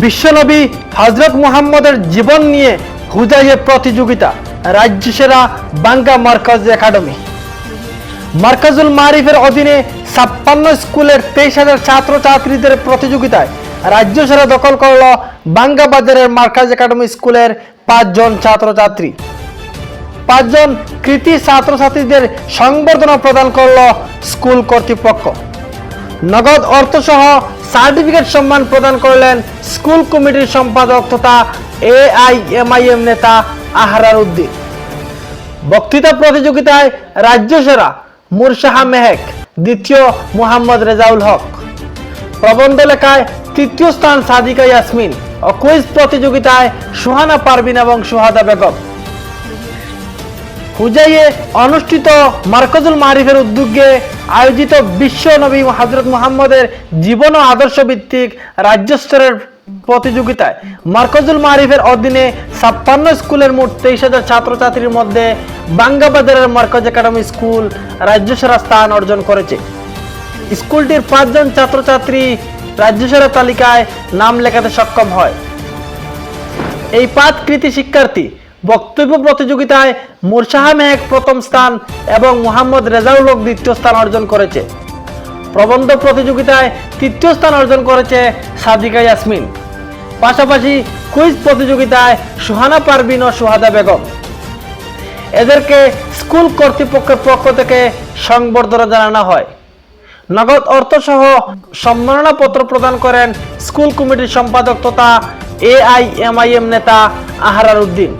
বিশ্বনবী হজরত মুহাম্মদের জীবন নিয়ে হুজাইয়ে প্রতিযোগিতা রাজ্য সেরা বাঙ্গা মার্কাজ একাডেমি। মার্কাজুল মারিফের অধীনে ছাপ্পান্ন স্কুলের তেইশ হাজার ছাত্রছাত্রীদের প্রতিযোগিতায় রাজ্য সেরা দখল করল বাঙ্গা বাজারের মার্কাজ একাডেমি স্কুলের পাঁচজন ছাত্রছাত্রী। পাঁচজন কৃতি ছাত্রছাত্রীদের সংবর্ধনা প্রদান করল স্কুল কর্তৃপক্ষ। নগদ অর্থসহ সার্টিফিকেট সম্মান প্রদান করলেন স্কুল কমিটির সম্পাদক তথা এআইএমআইএম নেতা আহরার উদ্দিন। বক্তৃতা প্রতিযোগিতায় রাজ্য সেরা মুরশাহা মেহেক, দ্বিতীয় মোহাম্মদ রেজাউল হক। প্রবন্ধ লেখায় তৃতীয় স্থান সাদিকা ইয়াসমিন। ও কুইজ প্রতিযোগিতায় সুহানা পারবিন এবং সুহাদা বেগম। হুজাইয়ে অনুষ্ঠিত মার্কজুল মারিফের উদ্যোগে আয়োজিত বিশ্ব নবী হজরত মুহাম্মদের জীবন ও আদর্শ ভিত্তিক রাজ্যস্তরের প্রতিযোগিতায় মার্কজুল মারিফের অধীনে ছাপ্পান্ন স্কুলের মোট তেইশ হাজার ছাত্রছাত্রীর মধ্যে বাঙ্গাবাজারের মার্কজ একাডেমি স্কুল রাজ্য সেরা স্থান অর্জন করেছে। স্কুলটির পাঁচজন ছাত্রছাত্রী রাজ্য সেরা তালিকায় নাম লেখাতে সক্ষম হয়। এই পাঁচ কৃতি শিক্ষার্থী বক্তব্য প্রতিযোগিতায় মুরসাহা মেহেক প্রথম স্থান এবং মোহাম্মদ রেজাউল হক দ্বিতীয় স্থান অর্জন করেছে। প্রবন্ধ প্রতিযোগিতায় তৃতীয় স্থান অর্জন করেছে সাদিকা ইয়াসমিন। পাশাপাশি কুইজ প্রতিযোগিতায় সুহানা পারবিন ও সুহাদা বেগম। এদেরকে স্কুল কর্তৃপক্ষের পক্ষ থেকে সংবর্ধনা জানানো হয়। নগদ অর্থসহ সম্মাননা পত্র প্রদান করেন স্কুল কমিটির সম্পাদক তথা এআইএমআইএম নেতা আহারার উদ্দিন।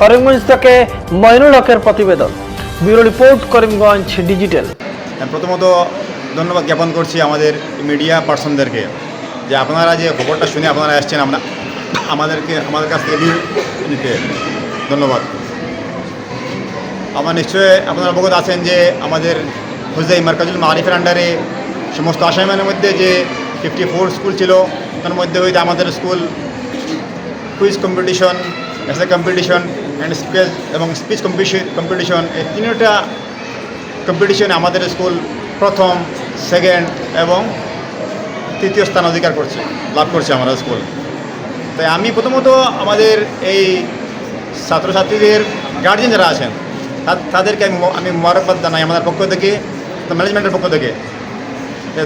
করিমগঞ্জ থেকে মইনুল হকের প্রতিবেদন। Bureau report, Karimganj digital. আমি প্রথমত ধন্যবাদ জ্ঞাপন করছি আমাদের মিডিয়া পার্সনদেরকে যে আপনারা যে খবরটা শুনে আপনারা আসছেন আমরা আমাদেরকে, আমাদের কাছ থেকে নিতে। ধন্যবাদ। আমার নিশ্চয়ই আপনারা অবগত আছেন যে আমাদের হুজাই মার্কাজুল মারিফের আন্ডারে সমস্ত আসামের মধ্যে যে ফিফটি ফোর স্কুল ছিল, তার মধ্যে হইতে আমাদের স্কুল কুইজ কম্পিটিশন এসে কম্পিটিশন অ্যান্ড স্পেস এবং স্পিচ কম্পিটিশন কম্পিটিশন এই তিনটা কম্পিটিশনে আমাদের স্কুল প্রথম সেকেন্ড এবং তৃতীয় স্থান অধিকার করছে, লাভ করছে আমাদের স্কুল তাই আমি প্রথমত আমাদের এই ছাত্রছাত্রীদের গার্জেন যারা আছেন তাদেরকে আমি আমি মোবারকবাদ জানাই আমাদের পক্ষ থেকে ম্যানেজমেন্টের পক্ষ থেকে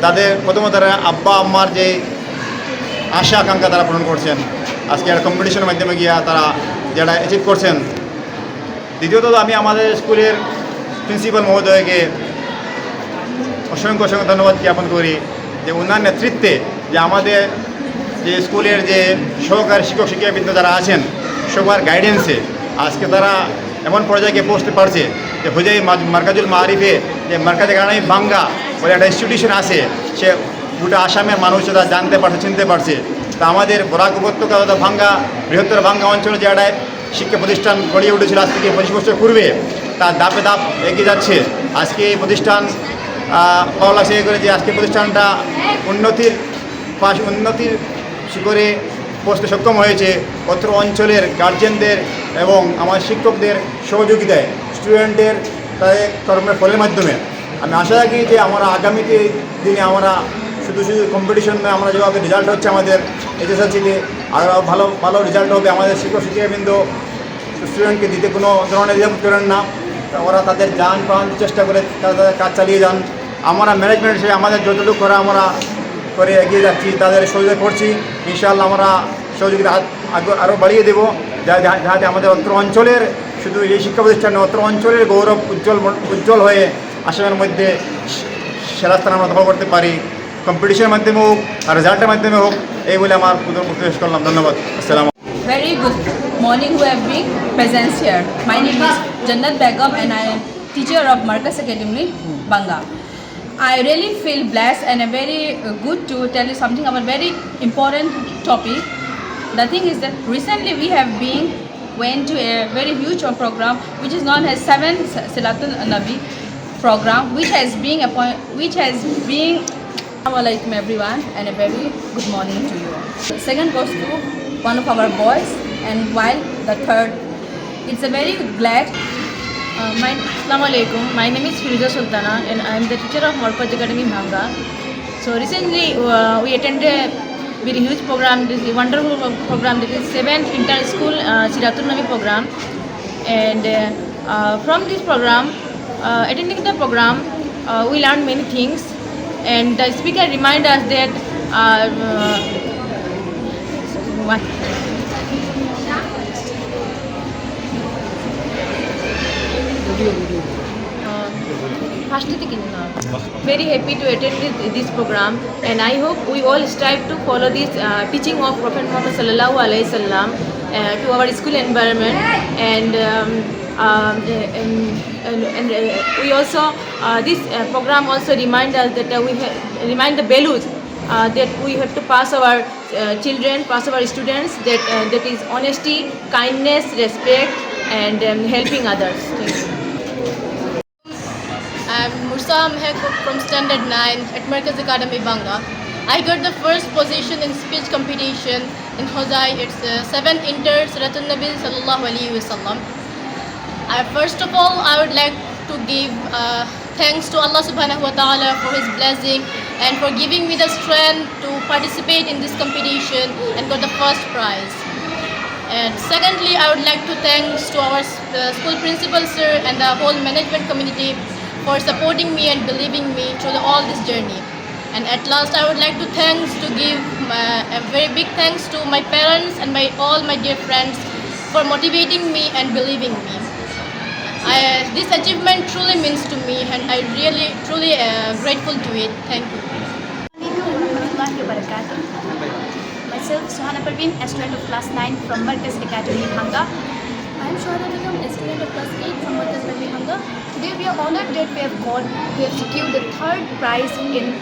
তাদের প্রথমত তারা আব্বা, আম্মার যে আশা, আকাঙ্ক্ষা তারা পূরণ করছেন। আজকে একটা কম্পিটিশনের মাধ্যমে গিয়া তারা যেটা অ্যাচিভ করছেন। দ্বিতীয়ত আমি আমাদের স্কুলের প্রিন্সিপাল মহোদয়কে অসংখ্য অসংখ্য ধন্যবাদ জ্ঞাপন করি যে ওনার নেতৃত্বে যে আমাদের যে স্কুলের যে সহকারী শিক্ষক শিক্ষাবৃন্দ যারা আছেন, সবার গাইডেন্সে আজকে তারা এমন পর্যায়ে পৌঁছতে পারছে যে হুজাই মার্কাজুল মারিফে যে মার্কাজে গানাই বাঙ্গা বলে একটা ইনস্টিটিউশন আছে, সে গোটা আসামের মানুষ তারা জানতে পারছে, চিনতে পারছে। তা আমাদের বরাক উপত্যকা তথা ভাঙ্গা, বৃহত্তর ভাঙ্গা অঞ্চলে যে একটা শিক্ষা প্রতিষ্ঠান গড়িয়ে উঠেছিল আজ থেকে পঁচিশ বছর পূর্বে তার দাপে দাপ এগিয়ে যাচ্ছে। আজকে এই প্রতিষ্ঠান ভালো লাগছে করে যে আজকে প্রতিষ্ঠানটা উন্নতির পাশ উন্নতির শিখরে পৌঁছতে সক্ষম হয়েছে। অত্র অঞ্চলের গার্জেনদের এবং আমার শিক্ষকদের সহযোগিতায় স্টুডেন্টদের তাদের কর্মের ফলের মাধ্যমে। আমি আশা রাখি যে আমরা আগামীতে দিনে আমরা শুধু শুধু কম্পিটিশন আমরা যেভাবে রেজাল্ট হচ্ছে আমাদের এসএসএলসিতে আরও ভালো ভালো রেজাল্ট হবে আমাদের শিক্ষক শিক্ষাবৃন্দ স্টুডেন্টকে দিতে কোনো ধরনের রিজার্ভ করেন না। ওরা তাদের যান প্রাণ চেষ্টা করে তাদের কাজ চালিয়ে যান। আমরা ম্যানেজমেন্ট হিসেবে আমাদের যতটুকু করা আমরা করে এগিয়ে যাচ্ছি তাদের সহযোগিতা করছি। ইনশাআল্লাহ আমরা সহযোগিতা আরও বাড়িয়ে দেবো। যাতে আমাদের অত্র অঞ্চলের শুধু এই শিক্ষা প্রতিষ্ঠান নয়, অত্র অঞ্চলের গৌরব উজ্জ্বল উজ্জ্বল হয়ে আসামের মধ্যে সেরা স্থান আমরা দখল করতে পারি। কম্পিটিশনের মাধ্যমে হোক রেজাল্টের মাধ্যমে হোক এই বলে আমার উদ্যোগ পেশ করলাম ধন্যবাদ আসসালাম Very good morning who have been present here. My name is Jannat Begum and I am teacher of Marcus Academy, Banga. I really feel blessed and I'm very uh, good to tell you something about very important topic. The thing is that recently we have been went to a very huge program which is known as Seven Silatul Nabi program which has been appoint, which has been Assalamualaikum everyone and a very good morning to you. The second goes to one of our boys and while the third it's a very glad Uh, my, Assalamu alaikum. My name is Firuza Sultana and I am the teacher of Morpaj Academy Bhanga. So recently uh, we attended a very huge program. This is a wonderful program. This is seventh inter-school uh, Siratul Nabi program. And uh, uh, from this program, uh, attending the program, uh, we learned many things And the speaker remind us that uh, uh, what? First থেকে না very happy to attend this, this program and I hope we all strive to follow this uh, teaching of Prophet Muhammad sallallahu alaihi wasallam uh, to our school environment and um, um, and, and, and uh, we also uh, this uh, program also remind us that we remind the uh, that we have to pass our children, pass our students that that is honesty, kindness, respect, and um, helping others. Thank you. I'm Mursa Mehkub from Standard 9 at Markaz Academy Banga. I got the first position in speech competition in Hozai. It's uh, 7th Inter Siratul Nabi Sallallahu Alaihi Wasallam. First of all, I would like to give uh, thanks to Allah Subhanahu Wa Ta'ala for His blessing and for giving me the strength to participate in this competition and got the first prize. And secondly, I would like to thanks to our uh, school principal sir and the whole management community for supporting me and believing me through all this journey. And at last, I would like to thanks to give uh, a very big thanks to my parents and my all my dear friends for motivating me and believing me. I, this achievement truly means to me, and I really truly uh, grateful to it. Thank you. Myself, Suhana Parveen, a student of class 9 from Markaz Academy, Hanga. I am Shohana Begum, a student of class 8 from Markaz Academy, Hanga. Today we are honored that we have got, we have secured the third prize in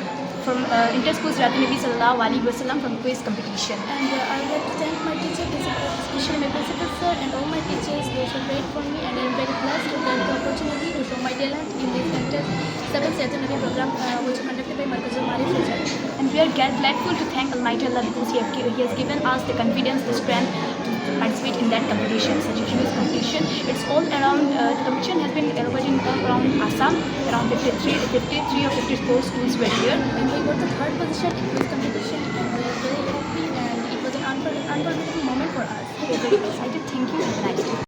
from uh, Inter-School Siratul Nabi Sallallahu Alaihi Wasallam from quiz competition. And uh, I would like to thank my teacher, especially my principal sir and all my teachers. They so great for me and I am very blessed to get the opportunity to show my talent in this Inter 7th Saturday Nabi program uh, which is conducted by Markazul Marif Rizal. And we are grateful to thank Almighty Allah because he, have, he has given us the confidence, the strength to participate in that competition, such a huge competition. It's all around, uh, the competition has been in uh, around Assam, around 53, 53 or 54 schools were here. And we got the third position in this competition we are very happy and it was an unfor- unforgettable moment for us. We are very excited. Thank you. Nice.